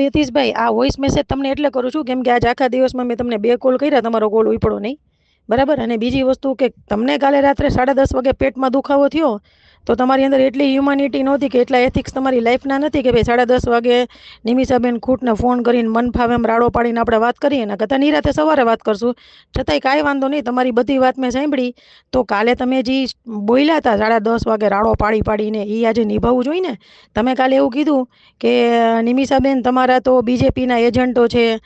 યતીશભાઈ, આ voice message તમને એટલે કરું છું કેમ કે આજ આખા દિવસમાં મેં તમને બે કોલ કર્યા, તમારો કોલ ઉપડો નહીં. બરાબર? અને બીજી વસ્તુ કે તમને કાલે રાત્રે સાડા દસ વાગે પેટમાં દુખાવો થયો તો તમારી અંદર એટલી હ્યુમાનિટી નહોતી કે એટલા એથિક્સ તમારી લાઈફના નથી કે ભાઈ સાડા દસ વાગે નિમિષાબેન ખૂટને ફોન કરીને મન ફાવે એમ રાડો પાડીને આપણે વાત કરીએ એના કરતાં નિરાતે સવારે વાત કરશું. છતાંય કાંઈ વાંધો નહીં, તમારી બધી વાત મેં સાંભળી. તો કાલે તમે જે બોલ્યા હતા સાડા દસ વાગે રાડો પાડી પાડીને એ આજે નિભાવવું જોઈએ ને? તમે કાલે એવું કીધું કે, નિમિષાબેન, તમારા તો બીજેપીના એજન્ટો છે.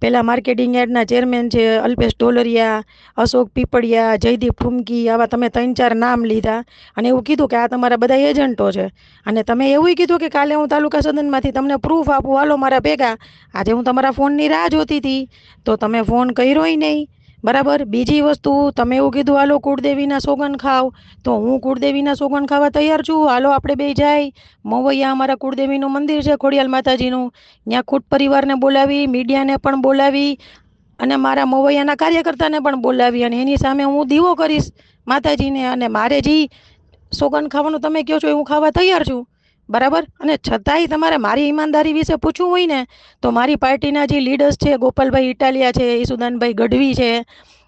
પેલા માર્કેટિંગ યાર્ડના ચેરમેન છે, અલ્પેશ ઢોલરિયા, અશોક પીપળિયા, જયદીપ ફૂમકી, આવા તમે ત્રણ ચાર નામ લીધા. અને એવું કીધું કે આ તમારા બધા એજન્ટો છે. અને તમે એવું કીધું કે કાલે હું તાલુકા સદનમાંથી તમને પ્રૂફ આપું, હાલો, મારા ભેગા. આજે હું તમારા ફોનની રાહ જોતી હતી. તો તમે ફોન કર્યોય નહીં. બરાબર? બીજી વસ્તુ, તમે એવું કીધું, હાલો, કુળદેવીના સોગન ખાવ તો હું કુળદેવીના સોગન ખાવા તૈયાર છું. હાલો, આપણે બે જાય. મવૈયા અમારા કુળદેવીનું મંદિર છે, ખોડિયાલ માતાજીનું. ત્યાં ખુટ પરિવારને બોલાવી, મીડિયાને પણ બોલાવી અને મારા મવૈયાના કાર્યકર્તાને પણ બોલાવી અને એની સામે હું દીવો કરીશ માતાજીને અને મારે જે સોગન ખાવાનું તમે કહો છો એ હું ખાવા તૈયાર છું. બરાબર? અને છતાંય તમારે મારી ઈમાનદારી વિશે પૂછવું હોય ને, તો મારી પાર્ટીના જે લીડર્સ છે, ગોપાલભાઈ ઇટાલિયા છે ઈસુદાનભાઈ ગઢવી છે,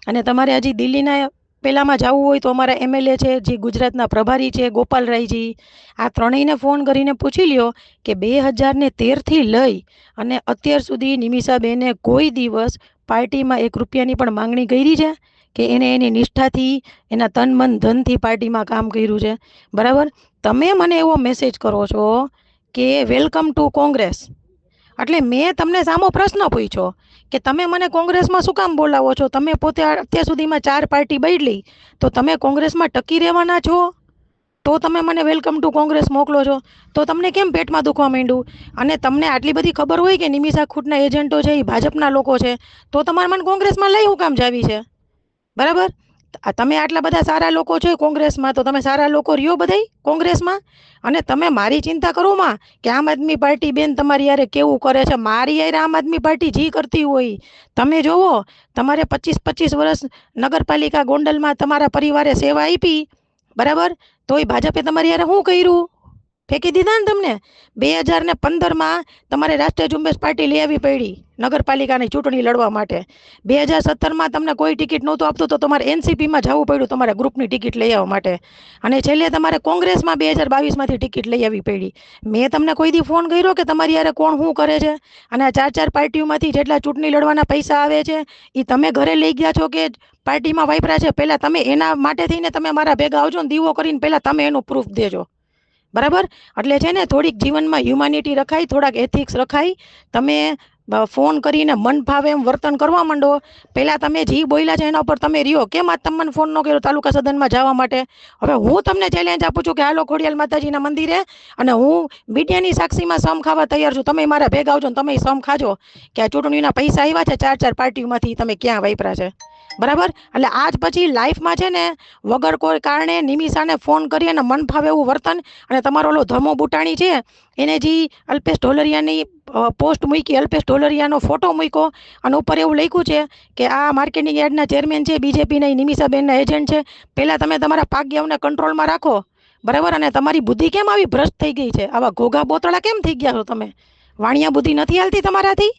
અને તમારે હજી દિલ્હીના પહેલાંમાં જવું હોય તો અમારા એમએલએ છે, જે ગુજરાતના પ્રભારી છે ગોપાલરાયજી આ ત્રણેયને ફોન કરીને પૂછી લ્યો કે બે હજારને તેરથી લઈ અને અત્યાર સુધી નિમિષાબેને કોઈ દિવસ પાર્ટીમાં એક રૂપિયાની પણ માંગણી કરી છે કે એને એની નિષ્ઠાથી, એના તન મન ધનથી પાર્ટીમાં કામ કર્યું છે. બરાબર? તમે મને એવો મેસેજ કરો છો કે વેલકમ ટુ કોંગ્રેસ. એટલે મેં તમને સામો પ્રશ્ન પૂછ્યો કે તમે મને કોંગ્રેસમાં શું કામ બોલાવો છો? તમે પોતે અત્યાર સુધીમાં ચાર પાર્ટી બદલી, તો તમે કોંગ્રેસમાં ટકી રહેવાના છો? તો તમે મને વેલકમ ટુ કોંગ્રેસ મોકલો છો. તો તમને કેમ પેટમાં દુખવા માંડ્યું? અને તમને આટલી બધી ખબર હોય કે નિમિષા ખૂટના એજન્ટો છે એ ભાજપના લોકો છે, તો તમારે મને કોંગ્રેસમાં લઈ હું કામ જાવી છે? બરાબર? તમે આટલા બધા સારા લોકો છો કોંગ્રેસમાં, તો તમે સારા લોકો રહ્યો બધાય કોંગ્રેસમાં? અને તમે મારી ચિંતા કરો માં કે આમ આદમી પાર્ટી બેન તમારી યારે કેવું કરે છે? મારી યારે આમ આદમી પાર્ટી જી કરતી હોય. તમે જોવો, તમારે પચીસ પચીસ વર્ષ નગરપાલિકા ગોંડલમાં તમારા પરિવારે સેવા આપી બરાબર? તોય ભાજપે તમારી યાર શું કર્યું? ફેંકી દીધા ને તમને? બે હજાર ને પંદરમાં તમારે રાષ્ટ્રીય ઝુંબેશ પાર્ટી લઈ આવી પડી નગરપાલિકાની ચૂંટણી લડવા માટે. બે હજાર સત્તરમાં તમને કોઈ ટિકિટ નહોતું આપતું તો તમારે એનસીપીમાં જવું પડ્યું તમારે ગ્રુપની ટિકિટ લઈ આવવા માટે. અને છેલ્લે તમારે કોંગ્રેસમાં બે હજાર બાવીસમાંથી ટિકિટ લઈ આવી પડી. મેં તમને કોઈ દી ફોન કર્યો કે તમારી યારે કોણ શું કરે છે? અને આ ચાર ચાર પાર્ટીઓમાંથી જેટલા ચૂંટણી લડવાના પૈસા આવે છે એ તમે ઘરે લઈ ગયા છો કે પાર્ટીમાં વાપરા છે? પહેલાં તમે એના માટે થઈને તમે મારા ભેગા આવજો ને દીવો કરીને પહેલાં તમે એનું પ્રૂફ દેજો. બરાબર? એટલે છે ને, થોડીક જીવનમાં હ્યુમાનિટી રખાય, થોડાક એથિક્સ રખાય. તમે ફોન કરીને મન ફાવે એમ વર્તન કરવા માંડો. પહેલાં તમે જે બોલ્યા છે એના ઉપર તમે રહ્યો. કેમ આ તમે ફોનનો ફોન ન કર્યો તાલુકા સદનમાં જવા માટે? હવે હું તમને ચેલેન્જ આપું છું કે, હાલો, ખોડિયાલ માતાજીના મંદિરે અને હું મીડિયાની સાક્ષીમાં સમ ખાવા તૈયાર છું. તમે મારા ભેગા આવજો ને તમે સમ ખાજો. કે આ ચૂંટણીના પૈસા આવ્યા છે ચાર ચાર પાર્ટીમાંથી. તમે ક્યાં વાપરા છે? બરાબર? એટલે આજ પછી લાઈફમાં છે ને, વગર કોઈ કારણે નિમિષાને ફોન કરી અને મન ફાવે એવું વર્તન, અને તમારો ઓલો ધમો બુટાણી છે, એને જે અલ્પેશ ઢોલરિયાની પોસ્ટ મૂકી, અલ્પેશ ઢોલરિયાનો ફોટો મૂક્યો, અને ઉપર એવું લખ્યું છે કે આ માર્કેટિંગ યાર્ડના ચેરમેન છે બીજેપીના નિમિષાબેનના એજન્ટ છે, પહેલાં તમે તમારા પાગ્યાઓને કંટ્રોલમાં રાખો, બરાબર? અને તમારી બુદ્ધિ કેમ આવી ભ્રષ્ટ થઈ ગઈ છે? આવા ઘોઘા બોતળા કેમ થઈ ગયા છો તમે? વાણિયા બુદ્ધિ નથી હાલતી તમારાથી?